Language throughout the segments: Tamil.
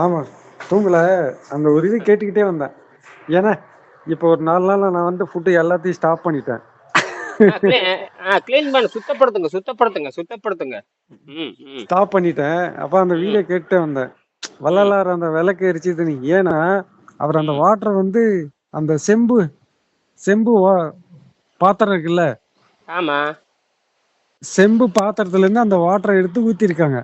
ஆமா தூங்கல. அந்த ஒரு இது கேட்டுக்கிட்டே வந்தேன். ஏன்னா இப்போ ஒரு நாலு நாள்ல நான் வந்து ஃபுட்டு எல்லாத்தையும் ஸ்டாப் பண்ணிட்டேன். க்ளீன் பண்ணு. சுத்தப்படுத்துங்க சுத்தப்படுத்துங்க சுத்தப்படுத்துங்க. ஸ்டாப் பண்ணிட்டேன். அப்ப அந்த வீடியோ கேட்டுட்டே வந்தேன். வள்ளலார் அந்த விளக்கு எரிச்சது நீ ஏன்னா அவர் அந்த வாட்டர் வந்து அந்த செம்பு செம்பு பாத்திரம் இருக்குல்ல? ஆமா. செம்பு பாத்திரத்துல இருந்து அந்த வாட்டரை எடுத்து ஊத்திருக்காங்க.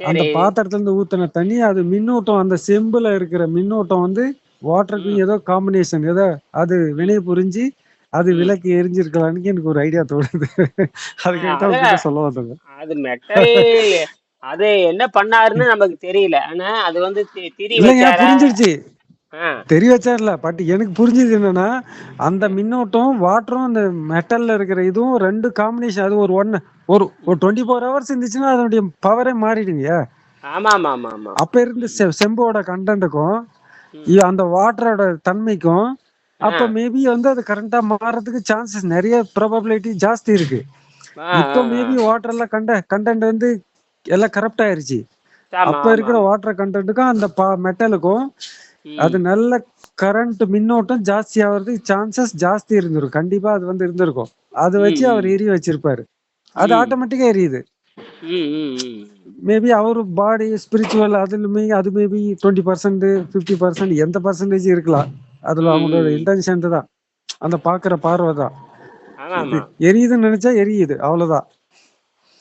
அந்த பாத்திரத்துல இருந்து ஊத்தின தண்ணி அது மின்னோட்டம் அந்த செம்புல இருக்கிற மின்னோட்டம் வந்து வாட்டருக்கும் ஏதோ காம்பினேஷன் ஏதோ அது வினை புரிஞ்சு அது விளக்கு எரிஞ்சிருக்கலான்னு எனக்கு ஒரு ஐடியா தோணுது. உங்ககிட்ட சொல்ல வந்தது. அது மெட்டல் அது என்ன பண்ணாருன்னு நமக்கு தெரியல. ஆனா அது வந்து புரிஞ்சிருச்சு. தெரிய வச்சார்ல பட் எனக்கு புரிஞ்சது என்னன்னா அந்த மின்னோட்டம் வாட்டரும் அந்த மெட்டல்ல இருக்கிற இதுவும் ரெண்டு காம்பினேஷன் அது ஒரு ஒன்னு ஒரு ஒரு. டுவெண்ட்டி ஃபோர் ஹவர்ஸ் இருந்துச்சுன்னா அதனுடைய பவரே மாறிடுங்க. ஆமா ஆமா ஆமா ஆமா அப்ப இருந்த செம்போட கண்டென்ட்டுக்கும் அந்த வாட்டரோட தன்மைக்கும் அப்ப மேபி வந்து அது கரண்டா மாறதுக்கு சான்சஸ் நிறைய ப்ராபபிலிட்டி ஜாஸ்தி இருக்கு. இப்போ மேபி வாட்டர்ல கண்ட கண்டென்ட் வந்து எல்லாம் கரப்ட் ஆயிருச்சு. அப்ப இருக்கிற வாட்டர் கண்டென்ட்டுக்கும் அந்த மெட்டலுக்கும் அது நல்ல கரண்ட் மின்னோட்டம் ஜாஸ்தி ஆகிறதுக்கு சான்சஸ் ஜாஸ்தி இருந்திருக்கும். கண்டிப்பா அது வந்து இருந்திருக்கும். அதை வச்சு அவர் எரிய வச்சிருப்பாரு. அது ஆட்டோமேட்டிக்கா எரியுது. மேபி அவரு பாடி ஸ்பிரிச்சுவல் அதுலுமே அது maybe twenty percent fifty percent எந்த பர்சன்டேஜ் இருக்கலாம். அதுல அவங்களோட இன்டென்ஷன் தான். அந்த பாக்குற பார்வை தான். எரியுதுன்னு நினைச்சா எரியுது. அவ்வளவுதான்.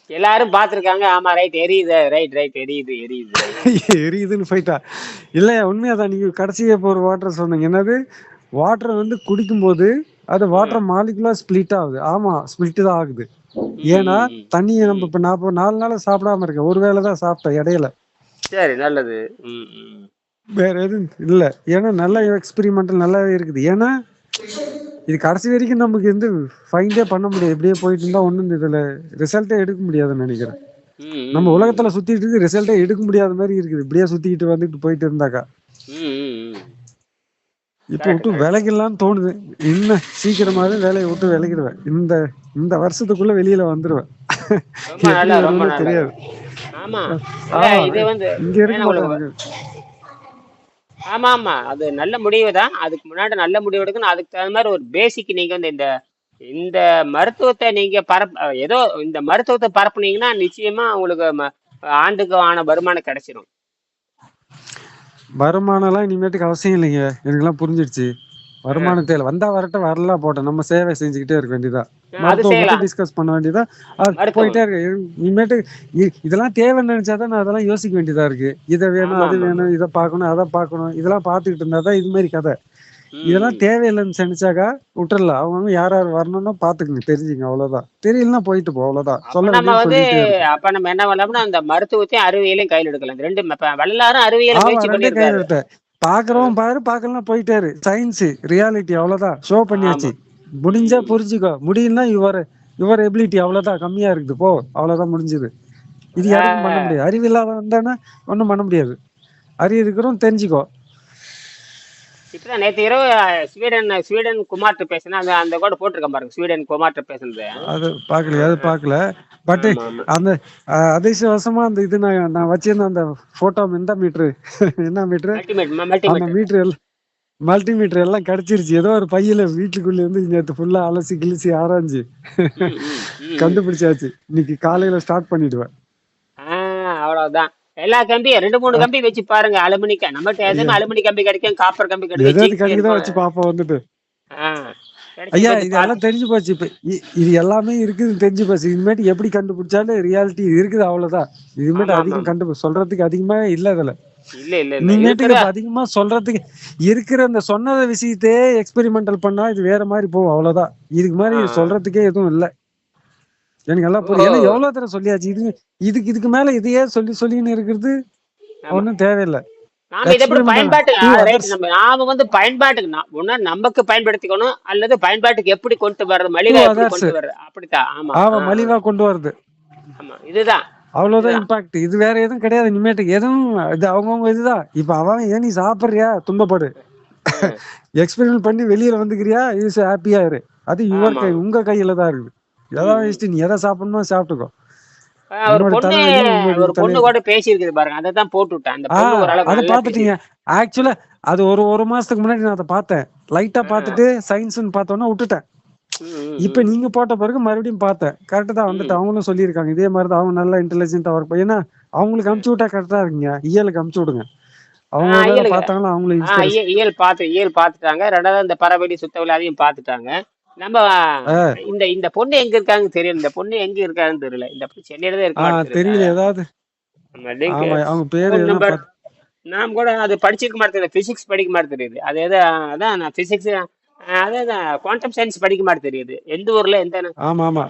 எல்லாரும் பார்த்திருக்காங்க. ஆமா ரைட் எரியுது. ரைட் ரைட் எரியுது எரியுது. எரியுதுன்னு போயிட்டா. இல்லையா உண்மையாதான் நீங்க கடைசியா ஒரு வாட்டர் சொன்னீங்க. என்னது? வாட்டர் வந்து குடிக்கும்போது அது வாட்டர் மாலிகுலா ஸ்பிளிட் ஆகுது. ஆமா ஸ்பிளிட் தான் ஆகுது. ஏன்னா தண்ணியை நம்ம இப்ப இப்போ நாலு நாளா சாப்பிடாம இருக்கேன் ஒரு வேளை தான் சாப்பிட்டேன் இடையில. சரி நல்லது. வேற எதுவும் இல்ல. ஏன்னா நல்ல எக்ஸ்பெரிமெண்டல் நல்லாவே இருக்குது. ஏன்னா இது கடைசி வரைக்கும் நமக்கு வந்து ஃபைண்டே பண்ண முடியாது. இப்படியே போயிட்டு இருந்தா ஒண்ணும் இதுல ரிசல்ட்டே எடுக்க முடியாதுன்னு நினைக்கிறேன். நம்ம உலகத்துல சுத்திட்டு இருக்கு ரிசல்ட்டே எடுக்க முடியாத மாதிரி இருக்குது. இப்படியே சுத்திக்கிட்டு வந்துட்டு போயிட்டு இருந்தாக்கா. இப்போ விட்டு விலகிடலாம்னு தோணுது. இன்னும் சீக்கிரமாவே வேலையை விட்டு விலகிடுவேன். இந்த இந்த வருஷத்துக்குள்ள வெளியில வந்துருவேன். தெரியாது. இங்க இருக்க ஆமா ஆமா அது நல்ல முடிவு தான் அதுக்கு முன்னாடி நல்ல முடிவு எடுக்கணும். அதுக்கு தகுந்த மாதிரி ஒரு பேசிக் நீங்க வந்து இந்த இந்த மருத்துவத்தை நீங்க பரப்ப ஏதோ இந்த மருத்துவத்தை பரப்புனீங்கன்னா நிச்சயமா உங்களுக்கு ஆண்டுக்கு ஆன வருமானம் கிடைச்சிரும். வருமானம்லாம் இனிமேட்டுக்கு அவசியம் இல்லைங்க. எனக்கெல்லாம் புரிஞ்சிடுச்சு. வருமானம் தேவை வந்தா வரட்டும் வரலாம் போட்டோம். நம்ம சேவை செஞ்சுக்கிட்டே இருக்க வேண்டியதா. மருத்துவம் டிஸ்கஸ் பண்ண வேண்டியதா? அது போயிட்டே இருக்கு. இனிமேட்டு இதெல்லாம் தேவைன்னு நினைச்சாதான் நான் அதெல்லாம் யோசிக்க வேண்டியதா இருக்கு. இதை வேணும் அது வேணும் இதை பார்க்கணும் அதை பார்க்கணும். இதெல்லாம் பார்த்துக்கிட்டு இருந்தாதான் இது மாதிரி கதை. இதெல்லாம் தேவையில்லைன்னு நினைச்சாக்கா விட்டுறலாம் அவங்க யார் யார் வரணும்னு பாத்துக்கங்க தெரிஞ்சுங்க அவ்வளவுதான். தெரியலன்னா போயிட்டு போ அவ்வளவுதான். சொல்ல நம்ம வந்து அப்ப நம்ம என்ன பண்ணலாம்னா அந்த மருத்துவத்தையும் அறிவியலையும் கையில் எடுக்கலாம். ரெண்டு வள்ளலாரும் அறிவியலை முயற்சி ரெண்டே பாக்குறவன் பாரு பாக்கலாம் போயிட்டாரு. சயின்ஸ் ரியாலிட்டி அவ்வளவுதான். ஷோ பண்ணியாச்சு. முடிஞ்சா புரிஞ்சுக்கோ. முடியலன்னா யுவர் யுவர் எபிலிட்டி அவ்வளவுதான். கம்மியா இருக்குது. போ. அவ்வளவுதான் முடிஞ்சது. இது யாருக்கும் பண்ண முடியாது. அறிவு இல்லாத வந்தானே ஒன்றும் பண்ண முடியாது. அறிவு இருக்கிறோம் தெரிஞ்சுக்கோ. இப்பதான் நேற்று இரவு ஸ்வீடன் ஸ்வீடன் குமார்ட்ட பேசினேன் அந்த அந்த கூட போட்டிருக்கேன் பாருங்க ஸ்வீடன் குமார்ட்ட பேசுனது. அது பார்க்கல அது பார்க்கல. பட் அந்த அதிர்ஷ்டவசமா அந்த இது நான் நான் வச்சிருந்த அந்த போட்டோ எந்த மீட்ரு என்ன மீட்ரு அந்த மீட்ரு எல்லாம் மல்டிமீட்டர் எல்லாம் கிடைச்சிருச்சு. ஏதோ ஒரு பையில வீட்டுக்குள்ள இருந்து நேற்று ஃபுல்லா அலசி கிழிச்சு ஆராய்ஞ்சு. கண்டுபிடிச்சாச்சு. இன்னைக்கு காலையில ஸ்டார்ட் பண்ணிடுவேன். அவ்வளவுதான். எல்லா கம்பியும் ரெண்டு மூணு கம்பி வச்சு பாருங்க அலுமினிக்க. நம்மகிட்ட எதுவுமே அலுமினி கம்பி கிடைக்கும் காப்பர் கம்பி கிடைக்கும் வச்சு பாப்போம் வந்துட்டு. ஐயா வச்சு இது பார்த்து எல்லாம் தெரிஞ்சு போச்சு இப்ப. இது எல்லாமே இருக்குதுன்னு தெரிஞ்சு போச்சு. இனிமேட்டு எப்படி கண்டுபிடிச்சாலும் ரியாலிட்டி இருக்குது அவ்வளவுதான். இதுமேட்டு அதிகம் கண்டு சொல்றதுக்கு அதிகமா இல்ல இதுல. இப்ப அதிகமா சொல்றதுக்கு இருக்கிற அந்த சொன்னத விஷயத்தையே எக்ஸ்பெரிமெண்டல் பண்ணா இது வேற மாதிரி போகும் அவ்வளவுதான். இதுக்கு மாதிரி. சொல்றதுக்கே எதுவும் இல்ல. எனக்கு எல்லாம் புரியும் எவ்வளவு தடவை சொல்லியாச்சு? இது இதுக்கு இதுக்கு மேல இதையே சொல்லி சொல்லின்னு இருக்கிறது ஒன்றும் தேவையில்லை. நாம இதை எப்படி எக்ஸ்பெரிமெண்டல் பயன்பாட்டுக்கு நாம வந்து பயன்பாட்டுக்கு ஒண்ணு நமக்கு பயன்படுத்திக்கணும் அல்லது பயன்பாட்டுக்கு எப்படி கொண்டு வர்றது மலிவா கொண்டு வர்றது? அப்படித்தான் ஆமா. ஆமா மலிவா கொண்டு வருது ஆமா இதுதான். அவ்வளவுதான் இம்பாக்ட் இது வேற எதுவும் கிடையாது இனிமேட்டுக்கு. எதுவும் இது அவங்கவுங்க இதுதான். இப்ப அவன் ஏன் நீ சாப்பிடுறியா? துன்பப்படு. எக்ஸ்பெரிமெண்ட் பண்ணி வெளியில வந்துக்கிறியா? இது ஹாப்பியா இரு அது யுவர் கை உங்க கையில தான் இருக்குது எதாவது ம் ம் வச்சுட்டு நீ எதை சாப்பிடணுமோ சாப்பிட்டுக்கோ. ஒரு பொண்ணு ஒரு பொண்ணு கூட பேசியிருக்குது பாருங்க. அதை தான் போட்டு விட்டேன் அந்த பொண்ணு நல்லா பார்த்துட்டீங்க. ஆக்சுவலா அது ஒரு ஒரு மாசத்துக்கு முன்னாடி நான் அதை பார்த்தேன். லைட்டா பார்த்துட்டு சயின்ஸ்னு பார்த்தோன்னா விட்டுட்டேன். பேசி இப்ப நீங்க போட்ட பிறகு மறுபடியும் பார்த்தேன். கரெக்டா தான் வந்துட்டு. அவங்களும் சொல்லியிருக்காங்க. இதே மாதிரி தான் அவங்க நல்லா இன்டெலிஜென்ட்டா ஒர்க் ஏன்னா அவங்களுக்கு அமுச்சு விட்டா கரெக்டா இருக்குங்க. இயலுக்கு அமுச்சு விடுங்க. அவங்க. பார்த்தாங்களா அவங்களும் இயல் பார்த்து இயல் பார்த்துட்டாங்க. ரெண்டாவது இந்த பறவைடி சுத்தவெளி அதையும் பார்த்துட்டாங்க. நம்ம இந்த இந்த பொண்ணு எங்க இருக்காங்க தெரியல. இந்த பொண்ணு எங்க இருக்காங்கன்னு தெரியல. இந்த சென்னையில தான் ஆ இருக்க தெரியல. ஏதாவது. அவங்க பேரு. பார்த்து- நான் கூட அது படிச்சிருக்க மாதிரி பிசிக்ஸ் படிக்க மாதிரி தெரியுது. அது எது அதான் நான் பிசிக்ஸ் அதான் குவாண்டம் சயின்ஸ் படிக்க மாதிரி தெரியுது. எந்த ஊர்ல எந்த ஆமா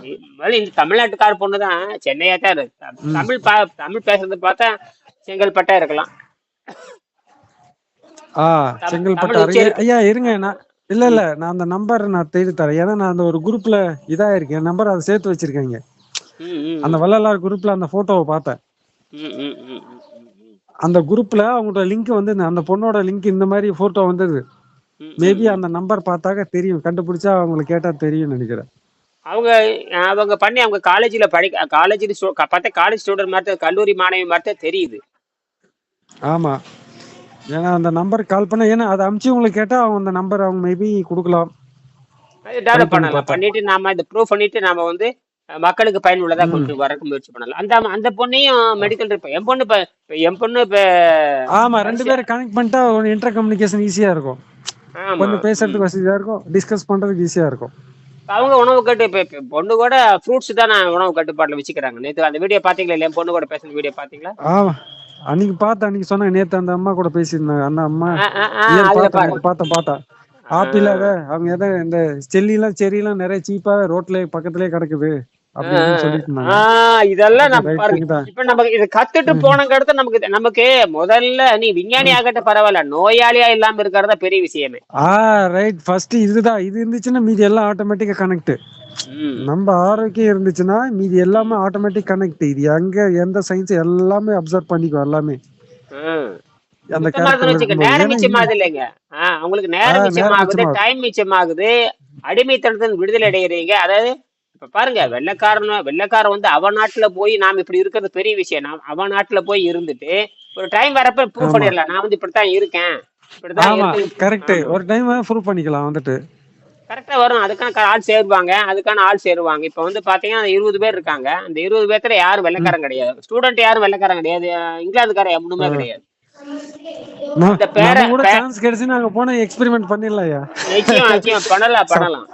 இந்த தமிழ்நாட்டுக்கார பொண்ணு தான் சென்னையா தான் இருக்கு தமிழ் பா தமிழ் பேசுறது பார்த்தா செங்கல்பட்டா இருக்கலாம். செங்கல்பட்டு ஐயா இருங்க நான் இல்ல இல்ல நான் அந்த நம்பர் நான் தேடி தரேன் ஏன்னா நான் அந்த ஒரு குரூப்ல இதா இருக்கேன் என் நம்பர் அதை சேர்த்து வச்சிருக்கேங்க. அந்த வள்ளலார் குரூப்ல அந்த போட்டோவை பார்த்தேன். அந்த குரூப்ல அவங்களோட லிங்க் வந்து அந்த பொண்ணோட லிங்க் இந்த மாதிரி போட்டோ வந்தது. மேபி அந்த நம்பர் பார்த்தாக்க தெரியும். கண்டுபிடிச்சா அவங்களுக்கு கேட்டா தெரியும் நினைக்கிறேன். அவங்க அவங்க பண்ணி அவங்க காலேஜில் படிக்க காலேஜில் பார்த்தா காலேஜ் ஸ்டூடெண்ட் மாதிரி கல்லூரி மாணவி மாதிரி தெரியுது. ஆமா. ஏன்னா அந்த நம்பர் கால் பண்ண ஏன்னா அதை அமுச்சு உங்களுக்கு கேட்டா அவங்க அந்த நம்பர் அவங்க மேபி கொடுக்கலாம். டெவலப் பண்ணி பண்ணலாம். பண்ணிட்டு நாம இதை ப்ரூவ் பண்ணிட்டு நாம வந்து மக்களுக்கு பயனுள்ளதா கொண்டு வரக்கு முயற்சி பண்ணலாம். அந்த அந்த பொண்ணையும் மெடிக்கல் இப்ப என் பொண்ணு இப்ப என் பொண்ணு இப்ப ஆமா ரெண்டு பேரும் கனெக்ட் பண்ணிட்டா இன்டர் கம்யூனிகேஷன் ஈஸியா இருக்கும். கொஞ்சம் பேசுறதுக்கு வசதியா இருக்கும். டிஸ்கஸ் பண்றதுக்கு ஈஸியா இருக்கும். அவங்க உணவு கட்டு இப்ப பொண்ணு கூட ஃப்ரூட்ஸ் தான் நான் உணவு கட்டுப்பாட்டுல வச்சுக்கிறாங்க. நேத்து அந்த வீடியோ பாத்தீங்களா? இல்லையா? பொண்ணு கூட பேசுன வீடியோ பாத்தீங்களா? ஆமா. அன்னைக்கு பார்த்தேன் அன்னைக்கு சொன்னேன் நேத்து அந்த அம்மா கூட பேசியிருந்தாங்க. அந்த அம்மா பார்த்தேன் பார்த்தேன் ஆப்பிள் அவங்க எதை இந்த செல்லிலாம் செரிலாம் நிறைய சீப்பா ரோட்ல பக்கத்துலயே கிடக்குது. இதெல்லாம். இப்ப நமக்கு இது கத்துட்டு போனங்க அடுத்து நமக்கு நமக்கு முதல்ல நீ விஞ்ஞானி ஆகட்ட பரவாயில்ல. நோயாளியா இல்லாம இருக்கிறதா பெரிய விஷயமே. ஆ ரைட் ஃபர்ஸ்ட் இதுதான் இது இருந்துச்சுன்னா மீதி எல்லாம் ஆட்டோமேட்டிக்கா கனெக்ட். நம்ம ஆரோக்கியம் இருந்துச்சுன்னா மீதி எல்லாமே ஆட்டோமேட்டிக் கனெக்ட் இது எங்க எந்த சயின்ஸ் எல்லாமே அப்சர்வ் பண்ணிக்கும் எல்லாமே. அந்த நேரம் மிச்சமாகுது இல்லைங்க. உங்களுக்கு நேரம் மிச்சமாகுது. டைம் மிச்சமாகுது அடிமைத்தனத்தின் விடுதலை அடைகிறீங்க அதாவது இப்ப பாருங்க வெள்ளைக்காரன் வெள்ளைக்காரன் வந்து அவன் நாட்டுல போய் நாம் இப்படி இருக்கிறது பெரிய விஷயம். நாம் அவன் நாட்டுல போய் இருந்துட்டு ஒரு டைம் வரப்ப ப்ரூவ். பண்ணிடலாம். நான் வந்து இப்படித்தான் இருக்கேன். கரெக்ட் ஒரு டைம் ப்ரூவ் பண்ணிக்கலாம் வந்துட்டு. கரெக்டா வரும். அதுக்கான ஆள் சேருவாங்க. அதுக்கான ஆள் சேருவாங்க. இப்ப வந்து பாத்தீங்கன்னா அந்த இருபது பேர் இருக்காங்க. அந்த இருபது பேர்த்துல யாரும் வெள்ளைக்காரன் கிடையாது. ஸ்டூடெண்ட் யாரும் வெள்ளைக்காரன் கிடையாது. அஹ் இங்கிலாந்துக்காரன் ஒண்ணுமே கிடையாது. இந்த பேர- கூட சான்ஸ் கிடைச்சுன்னா அங்க போனா எக்ஸ்பெரிமெண்ட் பண்ணிடலாம்யா. நிச்சயம் நிச்சயம். பண்ணலாம் பண்ணலாம்.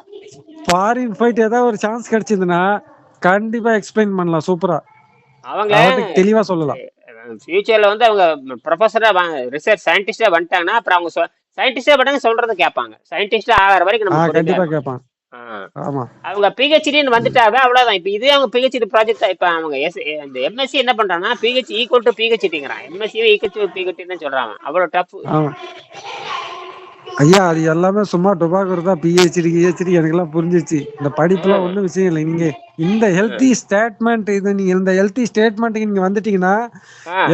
ஃபாரின் போயிட்டு ஏதாவது ஒரு சான்ஸ் கிடைச்சதுன்னா கண்டிப்பா எக்ஸ்பிளைன் பண்ணலாம் சூப்பரா அவங்க தெளிவா சொல்லலாம். ஃபியூச்சர்ல வந்து அவங்க ப்ரொஃபஸரா ரிசர்ச் சயின்டிஸ்டா வந்துட்டாங்கன்னா அப்புறம் அவங்க சயின்டிஸ்டா பண்ணாங்க சொல்றதை கேட்பாங்க. சயின்டிஸ்டா ஆகிற வரைக்கும் நம்ம கண்டிப்பா கேட்பான். அவங்க பிஹெச்டின்னு வந்துட்டாவே அவ்வளவுதான். இப்ப இதே அவங்க பிஹெச்டி ப்ராஜெக்ட் இப்ப அவங்க எஸ் இந்த எம்எஸ்சி என்ன பண்றாங்கன்னா பிஹெச் ஈக்குவல் டு பிஹெச்டிங்கிறான் எம்எஸ்சி ஈக்குவல் டு பிஹெச்டி சொல்றாங்க. அவ்வளவு டஃப் ஐயா அது எல்லாமே சும்மா டுபாக்கூர் தான். பிஹெச்டி கிஹெச்டி எனக்கெல்லாம் புரிஞ்சிச்சு இந்த படிப்புலாம் ஒண்ணும் விஷயம் இல்லை. நீங்க இந்த ஹெல்த்தி ஸ்டேட்மெண்ட் இது நீங்க இந்த ஹெல்த்தி ஸ்டேட்மெண்ட்டுக்கு நீங்க வந்துட்டீங்கன்னா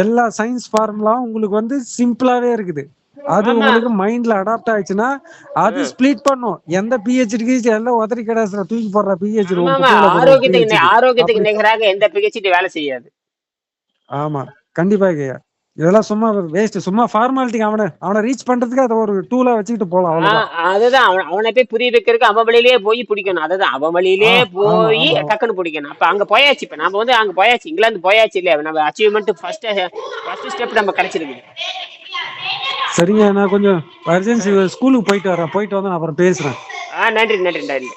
எல்லா சயின்ஸ் ஃபார்முலாம் உங்களுக்கு வந்து சிம்பிளாவே இருக்குது. அது. உங்களுக்கு மைண்ட்ல அடாப்ட் ஆயிடுச்சுன்னா அது ஸ்ப்ளிட் பண்ணும். எந்த பிஹெச்டி கிஹெச்டி எல்லாம் உதறி கிடாசுல தூக்கி போடுற பிஹெச்டி ஆமா ஆரோக்கியத்துக்கு ஆரோக்கியத்துக்கு நிகராக எந்த பிஹெச்டி வேலை செய்யாது. ஆமா. கண்டிப்பா ஐயா. இதெல்லாம் சும்மா வேஸ்ட் சும்மா ஃபார்மாலிட்டிக்கு அவனை அவனை ரீச் பண்றதுக்கு அதை ஒரு டூலா வச்சுக்கிட்டு போலாம் அவ்வளவுதான். அதுதான். அவன் அவனை போய் புரிய வைக்கிறதுக்கு அவன் வழியிலேயே போய் பிடிக்கணும். அதுதான். அவன் வழியிலே போய். டக்குன்னு பிடிக்கணும். அப்ப அங்க போயாச்சு. இப்ப நம்ம வந்து அங்க போயாச்சு. இங்கிலாந்து போயாச்சு இல்லையா? நம்ம அச்சீவ்மெண்ட் ஃபர்ஸ்ட் ஃபர்ஸ்ட் ஸ்டெப் நம்ம கிடைச்சிருக்கு. சரிங்க நான் கொஞ்சம் அர்ஜென்சி ஸ்கூலுக்கு போயிட்டு வரேன். போயிட்டு வந்து நான் அப்புறம் பேசுறேன். ஆ நன்றி நன்றி நன்றி.